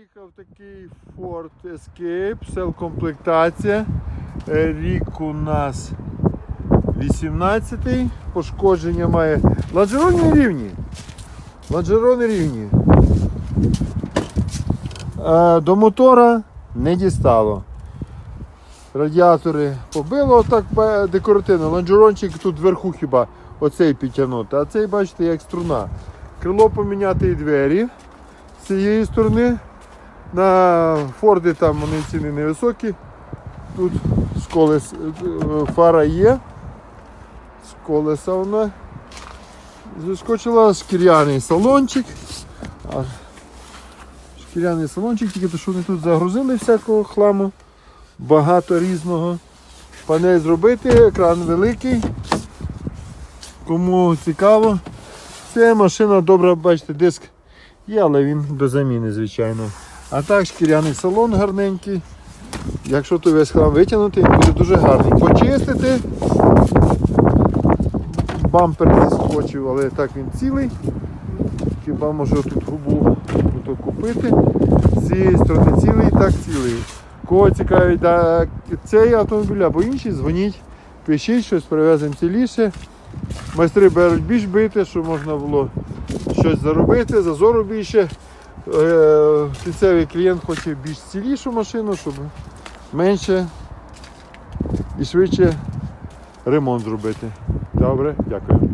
Приїхав такий Ford Escape, сель-комплектація. Е, Рік у нас 18-й. Пошкодження має. Лонжерони рівні. Лонжерони рівні. Е, До мотора не дістало. Радіатори побило так декоративно. Лонжерончик тут вверху хіба оцей підтягнути. А цей, бачите, як струна. Крило поміняти і двері з цієї сторони. На Форди там вони ціни невисокі. Тут з колес е, фара є. З колеса вона зіскочила, шкіряний салончик. Шкіряний салончик, тільки то, що вони тут загрузили всякого хламу. Багато різного. Панель зробити, екран великий. Кому цікаво. Це машина добра, бачите, диск є, але він до заміни, звичайно. А так, шкіряний салон гарненький. Якщо то весь хлам витягнути, буде дуже гарний. Почистити. Бампер зіскочив, але так він цілий. Хіба може тут губу тут купити. З цієї сторони цілий, так цілий. Кого цікавить да, цей автомобіль або інший, дзвоніть, пишіть, щось привеземо ціліше. Майстри беруть більш бити, щоб можна було щось заробити, зазору більше. Е, Кінцевий клієнт хоче більш цілішу машину, щоб менше і швидше ремонт зробити. Добре, дякую.